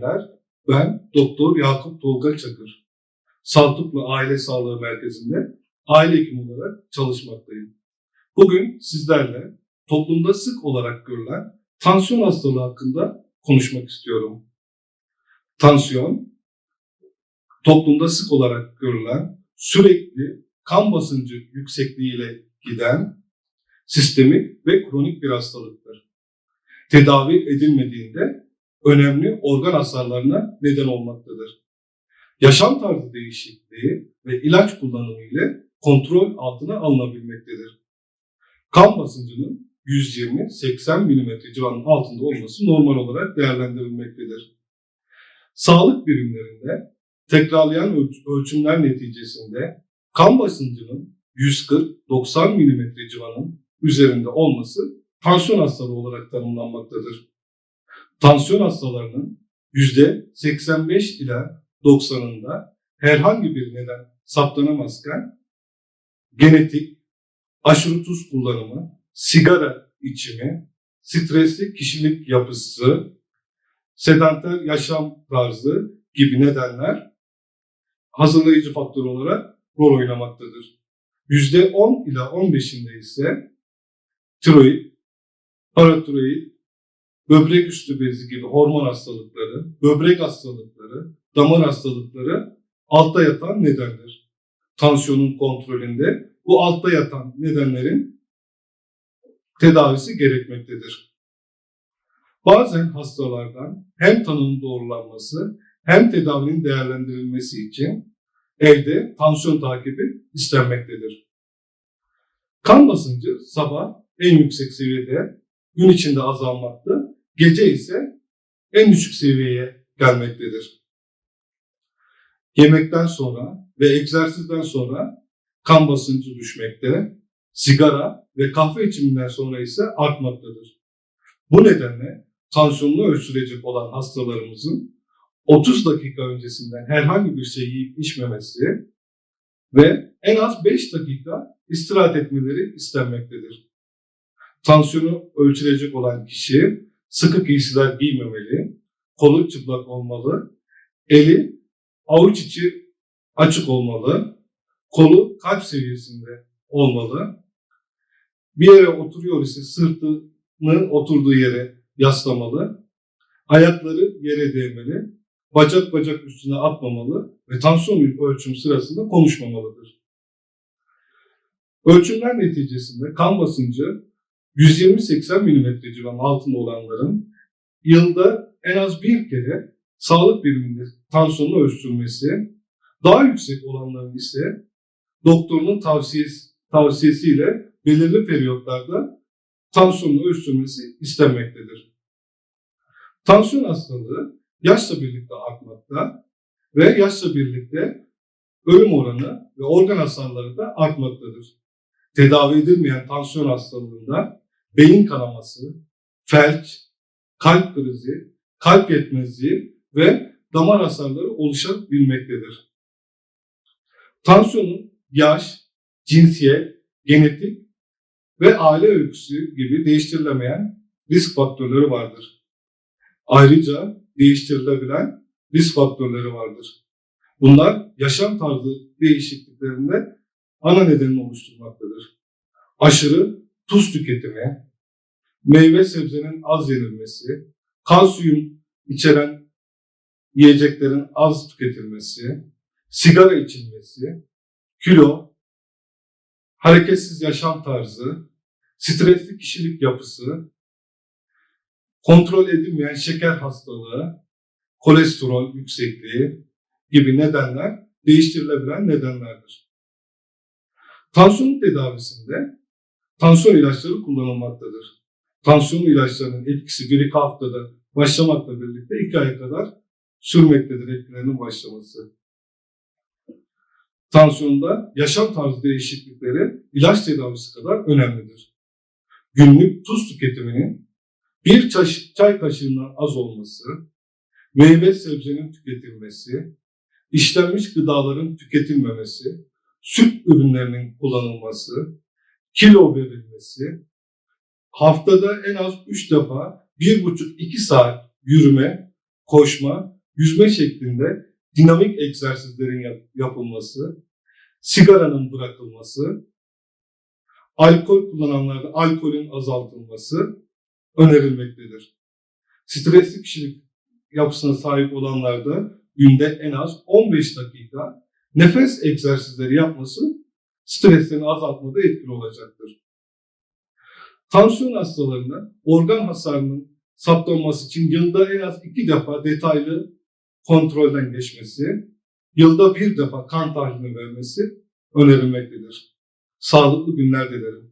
Günler. Ben Doktor Yakup Tolga Çakır. Saltuklu Aile Sağlığı Merkezi'nde aile hekimi olarak çalışmaktayım. Bugün sizlerle toplumda sık olarak görülen tansiyon hastalığı hakkında konuşmak istiyorum. Tansiyon, toplumda sık olarak görülen sürekli kan basıncı yüksekliğiyle giden sistemik ve kronik bir hastalıktır. Tedavi edilmediğinde önemli organ hasarlarına neden olmaktadır. Yaşam tarzı değişikliği ve ilaç kullanımı ile kontrol altına alınabilmektedir. Kan basıncının 120-80 mm civarının altında olması normal olarak değerlendirilmektedir. Sağlık birimlerinde tekrarlayan ölç- ölçümler neticesinde kan basıncının 140-90 mm civarının üzerinde olması tansiyon hastalığı olarak tanımlanmaktadır. Tansiyon hastalarının %85 ila 90'ında herhangi bir neden saptanamazken genetik, aşırı tuz kullanımı, sigara içimi, stresli kişilik yapısı, sedanter yaşam tarzı gibi nedenler hazırlayıcı faktör olarak rol oynamaktadır. %10 ila 15'inde ise tiroid, paratiroid, böbrek üstü bezi gibi hormon hastalıkları, böbrek hastalıkları, damar hastalıkları altta yatan nedendir. Tansiyonun kontrolünde bu altta yatan nedenlerin tedavisi gerekmektedir. Bazen hastalardan hem tanının doğrulanması hem tedavinin değerlendirilmesi için evde tansiyon takibi istenmektedir. Kan basıncı sabah en yüksek seviyede gün içinde azalmakta, gece ise en düşük seviyeye gelmektedir. Yemekten sonra ve egzersizden sonra kan basıncı düşmekte, sigara ve kahve içiminden sonra ise artmaktadır. Bu nedenle tansiyonunu ölçülecek olan hastalarımızın 30 dakika öncesinden herhangi bir şey yiyip içmemesi ve en az 5 dakika istirahat etmeleri istenmektedir. Tansiyonu ölçülecek olan kişi sıkı giysiler giymemeli, kolu çıplak olmalı, eli avuç içi açık olmalı, kolu kalp seviyesinde olmalı. Bir yere oturuyor ise sırtını oturduğu yere yaslamalı, ayakları yere değmeli, bacak bacak üstüne atmamalı ve tansiyon ölçüm sırasında konuşmamalıdır. Ölçümler neticesinde kan basıncı 120-80 mm civarının altında olanların yılda en az bir kere sağlık biriminde tansiyonunu ölçtürmesi, daha yüksek olanların ise doktorunun tavsiyesi, tavsiyesiyle belirli periyotlarda tansiyonunu ölçtürmesi istenmektedir. Tansiyon hastalığı yaşla birlikte artmakta ve yaşla birlikte ölüm oranı ve organ hasarları da artmaktadır. Tedavi edilmeyen tansiyon hastalığında beyin kanaması, felç, kalp krizi, kalp yetmezliği ve damar hasarları oluşabilmektedir. Tansiyonun yaş, cinsiyet, genetik ve aile öyküsü gibi değiştirilemeyen risk faktörleri vardır. Ayrıca değiştirilebilen risk faktörleri vardır. Bunlar yaşam tarzı değişikliklerinde ana nedenini oluşturmaktadır. Aşırı tuz tüketimi, meyve sebzenin az yenilmesi, kalsiyum içeren yiyeceklerin az tüketilmesi, sigara içilmesi, kilo, hareketsiz yaşam tarzı, stresli kişilik yapısı, kontrol edilmeyen şeker hastalığı, kolesterol yüksekliği gibi nedenler değiştirilebilen nedenlerdir. Tansiyon tedavisinde tansiyon ilaçları kullanılmaktadır. Tansiyon ilaçlarının etkisi bir iki haftada başlamakla birlikte iki aya kadar sürmektedir etkilerinin başlaması. Tansiyonda yaşam tarzı değişiklikleri ilaç tedavisi kadar önemlidir. Günlük tuz tüketiminin bir çay, çay kaşığından az olması, meyve sebzenin tüketilmesi, işlenmiş gıdaların tüketilmemesi, süt ürünlerinin kullanılması, kilo verilmesi, haftada en az 3 defa 1,5-2 saat yürüme, koşma, yüzme şeklinde dinamik egzersizlerin yap- yapılması, sigaranın bırakılması, alkol kullananlarda alkolün azaltılması önerilmektedir. Stresli kişilik yapısına sahip olanlarda günde en az 15 dakika nefes egzersizleri yapması streslerini azaltmada etkili olacaktır. Tansiyon hastalarında organ hasarının saptanması için yılda en az iki defa detaylı kontrolden geçmesi, yılda bir defa kan tahlili vermesi önerilmektedir. Sağlıklı günler dilerim.